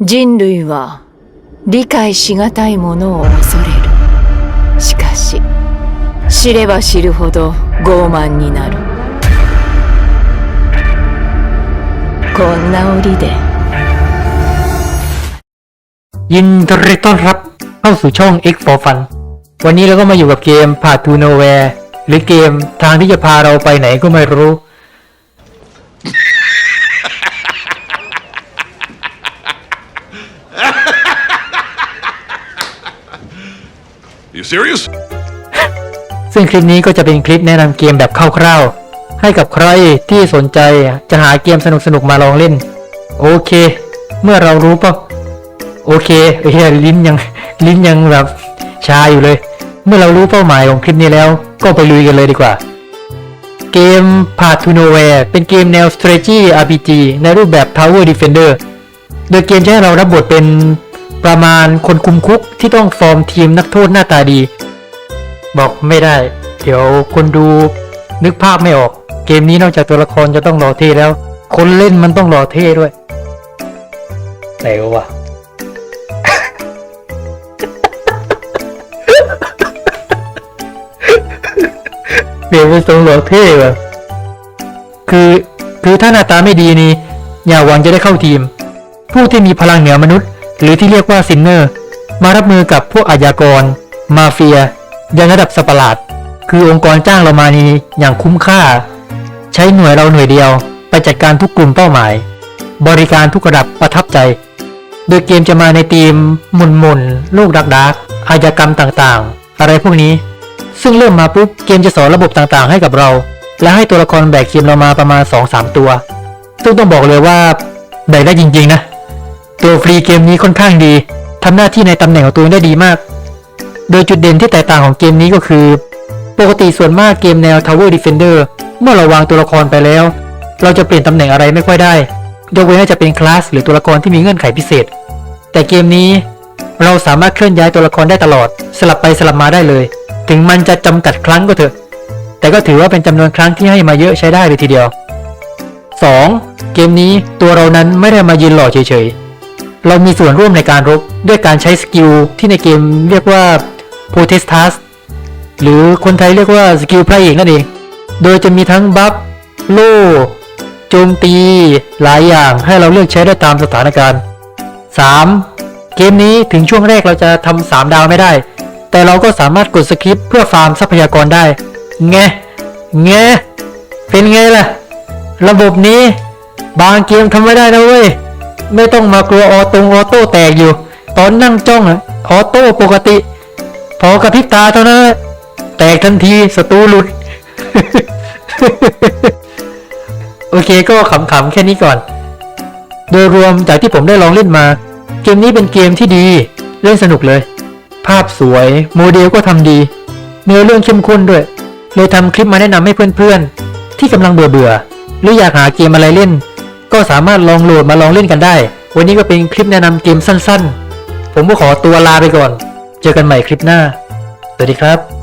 人類は理解しがたいものを恐れるしかし知れば知るほど傲慢になるこんな折で ยินดีต้อนรับเข้าสู่ช่อง X for Fun วันนี้เราก็มาอยู่กับเกม Path to Nowhere หรือเกมทางที่จะพาเราไปไหนก็ไม่รู้ You serious? ซึ่งคลิปนี้ก็จะเป็นคลิปแนะนำเกมแบบคร่าวๆ ให้กับใครที่สนใจจะหาเกมสนุกๆ มาลองเล่น โอเค เมื่อเรารู้ป่ะโอเคเฮ้ยลิ้นยังลิ้นยังแบบชาอยู่เลย เมื่อเรารู้เป้าหมายของคลิปนี้แล้ว ก็ไปลุยกันเลยดีกว่า เกม Path to Nowhere เป็นเกมแนว strategy RPG ในรูปแบบ Tower Defender โดยเกมจะให้เรารับบทเป็น ประมาณคนคุมคุกที่ต้องฟอร์มทีมนักโทษหน้าตาดี บอกไม่ได้ เดี๋ยวคนดูนึกภาพไม่ออก เกมนี้นอกจากตัวละครจะต้องหล่อเท่แล้ว คนเล่นมันต้องหล่อเท่ด้วยไหนวะเปลี่ยนเป็นทรงหล่อเท่ว่ะคือคือถ้าหน้าตาไม่ดีนี่อย่าหวังจะได้เข้าทีม ผู้ที่มีพลังเหนือมนุษย์ หรือที่เรียกว่าซินเนอร์ มารับมือกับพวกอาญากร มาเฟีย ยันระดับสปาร์ลาดคือองค์กรจ้างเรามานี้อย่างคุ้มค่า ใช้หน่วยเราหน่วยเดียว ไปจัดการทุกกลุ่มเป้าหมาย บริการทุกระดับประทับใจ โดยเกมจะมาในธีมมุนมุนลูกดักดักอาญากรรมต่างๆ อะไรพวกนี้ ซึ่งเริ่มมาปุ๊บเกมจะสอนระบบต่างๆ ให้กับเรา และให้ตัวละครแบกทีมเรามาประมาณ 2-3 ตัว ซึ่งต้องบอกเลยว่าแบกได้จริงๆนะ ตัวฟรีเกมนี้ค่อนข้างดีทำหน้าที่ในตำแหน่งของตัวเองได้ดีมาก โดยจุดเด่นที่แตกต่างของเกมนี้ก็คือ ปกติส่วนมากเกมแนว Tower Defender เมื่อเราวางตัวละครไปแล้ว เราจะเปลี่ยนตำแหน่งอะไรไม่ค่อยได้ ยกเว้นว่าจะเป็นคลาสหรือตัวละครที่มีเงื่อนไขพิเศษ แต่เกมนี้เราสามารถเคลื่อนย้ายตัวละครได้ตลอด สลับไปสลับมาได้เลย ถึงมันจะจำกัดครั้งก็เถอะ แต่ก็ถือว่าเป็นจำนวนครั้งที่ให้มาเยอะใช้ได้เลยทีเดียว 2. เกมนี้ตัวเรานั้นไม่ได้มายืนหล่อเฉยๆ เรามีส่วนร่วมในการรบด้วยการใช้สกิลที่ในเกมเรียกว่า Protestas หรือคนไทยเรียกว่าสกิลพระเอกนั่นเอง โดยจะมีทั้งบัฟโล่โจมตีหลายอย่างให้เราเลือกใช้ได้ตามสถานการณ์ 3. เกมนี้ถึงช่วงแรกเราจะทำ3ดาวไม่ได้ แต่เราก็สามารถกดสคริปเพื่อฟาร์มทรัพยากรได้แงแงเป็นไงล่ะ ระบบนี้ บางเกมทำไม่ได้นะเว้ย ไม่ต้องมากลัวออตงออโต้แตกอยู่ ตอนนั่งจ้องอะออโต้ปกติ พอกระพริบตาเท่านั้นแตกทันทีศัตรูหลุด โอเคก็ขำๆแค่นี้ก่อน โดยรวมจากที่ผมได้ลองเล่นมา เกมนี้เป็นเกมที่ดี เล่นสนุกเลย ภาพสวย โมเดลก็ทำดี เนื้อเรื่องเข้มข้นด้วย เลยทำคลิปมาแนะนำให้เพื่อนๆ ที่กำลังเบื่อเบื่อๆหรืออยากหาเกมอะไรเล่น ก็สามารถลองโหลดมาลองเล่นกันได้ วันนี้ก็เป็นคลิปแนะนำเกมสั้นๆ ผมก็ขอตัวลาไปก่อน เจอกันใหม่คลิปหน้า สวัสดีครับ